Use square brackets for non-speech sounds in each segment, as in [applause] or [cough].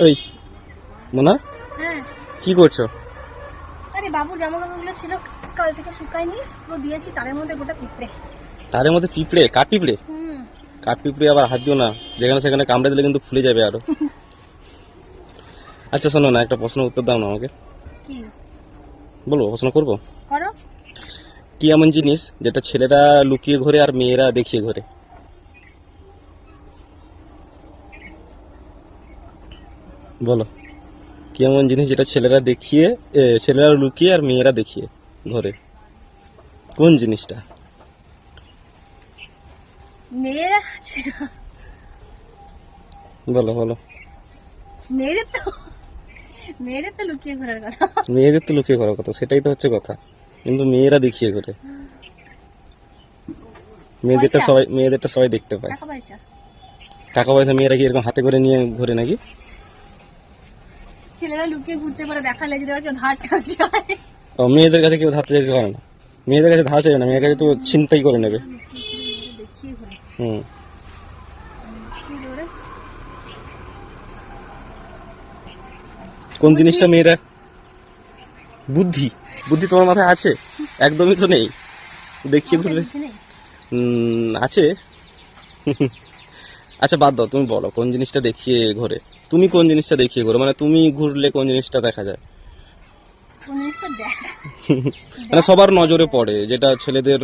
ওই মোনা? হ্যাঁ। কি করছ? আরে বাবুর জামা কাপড়গুলো ছিল কাল থেকে শুকায়নি পুরো দিয়েছি তারের মধ্যে গোটা পিঁপড়ে। তারের মধ্যে পিঁপড়ে? কাঠ পিঁপড়ে? কাঠ পিঁপড়ে আবার হাত দিও না যেখানে সেখানে কামড়ে দিলে কিন্তু ফুলে যাবে আরও। আচ্ছা শোনো না একটা প্রশ্ন উত্তর দাও না আমাকে। কি? বলব প্রশ্ন করব? করো। কি এমন জিনিস যেটা ছেলেরা লুকিয়ে ঘরে আর মেয়েরা দেখিয়ে ঘরে? বলো। কি এমন জিনিস যেটা ছেলেরা দেখিয়ে ছেলেরা লুকিয়ে আর মেয়েরা দেখিয়ে ঘরে কোন জিনিসটা? মেয়েরা বলো বলো। মেয়েদের তো মেয়েদের তো লুকিয়ে ঘোরার কথা। মেয়েদের তো লুকিয়ে করার কথা সেটাই তো হচ্ছে কথা। কিন্তু মেয়েরা দেখিয়ে ঘরে। মেয়েদেরটা সবাই মেয়েদেরটা সবাই দেখতে পায়। টাকা পয়সা মেয়েরা কি এরকম হাতে করে নিয়ে ঘুরে নাকি? ছেলেরা লুকিয়ে ঘুরতে পারে দেখালে যদি কেউ ধার টানছে ও মেয়েদের কাছে কেউ ধার চাইতে পারে না। মেয়েদের কাছে ধার চাইবে না মেয়ের কাছে তো চিন্তাই করে নেবে। হুম। কোন জিনিসটা মেয়েরা বুদ্ধি? বুদ্ধি তোমার মাথায় আছে? একদমই তো নেই। দেখিয়ে উম, আছে। আচ্ছা বাদ দাও তুমি বলো কোন জিনিসটা দেখিয়ে ঘোরে? তুমি কোন জিনিসটা দেখিয়ে ঘোরো? মানে তুমি ঘুরলে কোন জিনিসটা দেখা যায়? [laughs] মানে সবার নজরে পড়ে যেটা ছেলেদের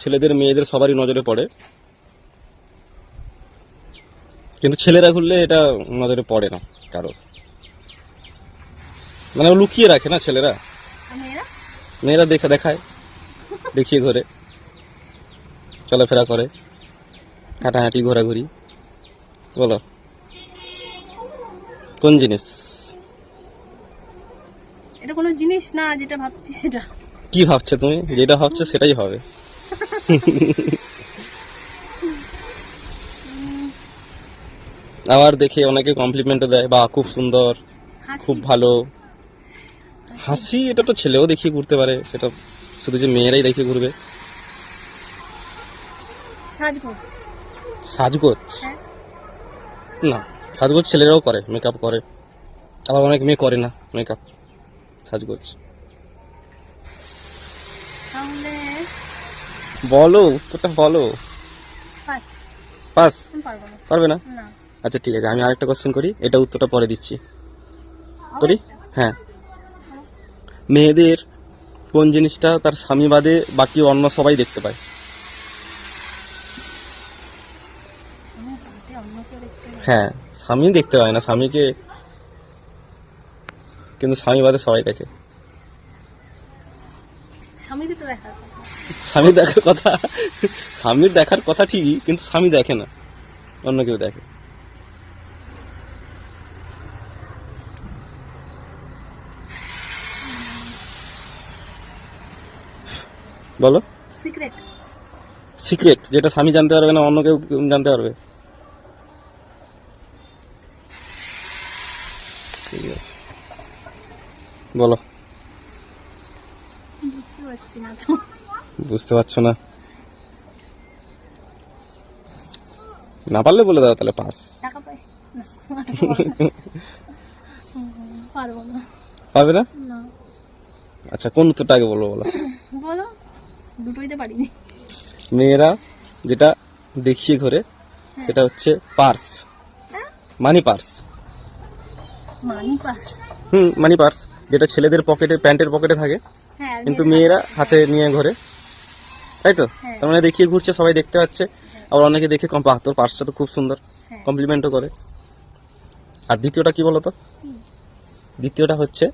ছেলেদের মেয়েদের সবারই নজরে পড়ে। কিন্তু ছেলেরা ঘুরলে এটা নজরে পড়ে না কারও মানে লুকিয়ে রাখে না ছেলেরা? মেয়েরা দেখা দেখায় দেখিয়ে ঘরে। চলাফেরা করে। হাঁটাহাঁটি ঘোরাঘুরি। বলো। কোন জিনিস? এটা কোনো জিনিস না যেটা ভাবছি সেটা। কি ভাবছ তুমি? যেটা ভাবছ সেটাই হবে। আবার দেখে অনেকে কমপ্লিমেন্টও দেয় বা খুব সুন্দর খুব ভালো। হাসি এটা তো ছেলেও দেখিয়ে ঘুরতে পারে সেটা শুধু যে মেয়েরাই দেখিয়ে ঘুরবে। সাজগোজ। সাজগোজ? হ্যাঁ। না সাজগোজ ছেলেরাও করে মেকআপ করে। আবার অনেক মেয়ে করে না মেকআপ সাজগোজ। বলো উত্তরটা বলো। পাস। পারব না। আচ্ছা ঠিক আছে আমি আরেকটা কোশ্চেন করি এটা উত্তরটা পরে দিচ্ছি। করি? হ্যাঁ। মেয়েদের কোন জিনিসটা তার স্বামী বাদে বাকি অন্য সবাই দেখতে পায় আমি হাতে অন্য কেউ দেখতে পাই। হ্যাঁ স্বামী দেখতে পায় না স্বামীকে কিন্তু স্বামী বাদে সবাই দেখে। স্বামী দেখার কথা? স্বামীর দেখার কথা ঠিকই কিন্তু স্বামী দেখে না। অন্য কেউ দেখে। বলো। সিক্রেট। সিক্রেট যেটা স্বামী জানতে পারবে না অন্য কেউ জানতে পারবে। ঠিক আছে। বলো। বুঝতে না পারছ না? না পারলে বলে দাও তাহলে পাস পারব না। আচ্ছা কোন উত্তরটা আগে বলব বলো। বলো দুটোই তো পারিনি। মেয়েরা যেটা দেখিয়ে ঘরে সেটা হচ্ছে পার্স হ্যাঁ? মানি পার্স মানি পাস হুম মানি পার্স যেটা ছেলেদের পকেটে প্যান্টের পকেটে থাকে। হ্যাঁ কিন্তু মেয়েরা হাতে নিয়ে ঘরে। তাই তো? হ্যাঁ। তার মানে দেখিয়ে ঘুরছে সবাই দেখতে পাচ্ছে। আবার অনেকে দেখে কম বাহ, তোর পার্সটা তো খুব সুন্দর। হ্যাঁ। কমপ্লিমেন্টও করে। আর দ্বিতীয়টা কি বলতো। দ্বিতীয়টা হচ্ছে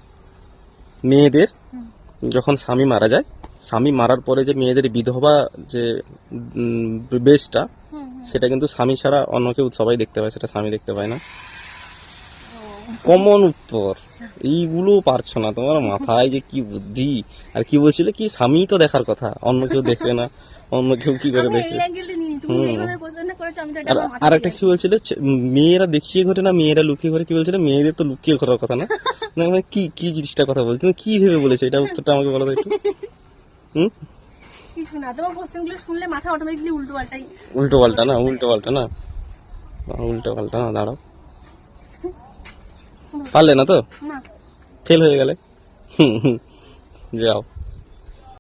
মেয়েদের যখন স্বামী মারা যায় স্বামী মারার পরে যে মেয়েদের বিধবা যে বেশটা। সেটা কিন্তু স্বামী ছাড়া অন্য কেউ সবাই দেখতে পায় সেটা স্বামী দেখতে পায় না। কমন উত্তর। এইগুলো পারছ না তোমার মাথায় যে কি বুদ্ধি। আর কি বলছিলে কি স্বামী তো দেখার কথা অন্য কেউ দেখবে না অন্য কেউ কি করে দেখবে আর একটা কিছু বলছিলে মেয়েরা দেখিয়ে ঘরে না মেয়েরা লুকিয়ে ঘরে কি বলছিলে? মেয়েদের তো লুকিয়ে ঘরের কথা না। [laughs] না, মানে কি কি জিনিসটা কথা বলছো? তুমি কি ভেবে বলেছ? এটা উত্তরটা আমাকে বলো তো একটু হুম? কিছু না তোমার কোশ্চেনগুলো শুনলে মাথা অটোমেটিকলি উল্টো পাল্টাই। উল্টো পাল্টা না উল্টো পাল্টা না। উল্টো পাল্টা না দাঁড়াও। পারলে না তো? ফেল হয়ে গেলে। যাও।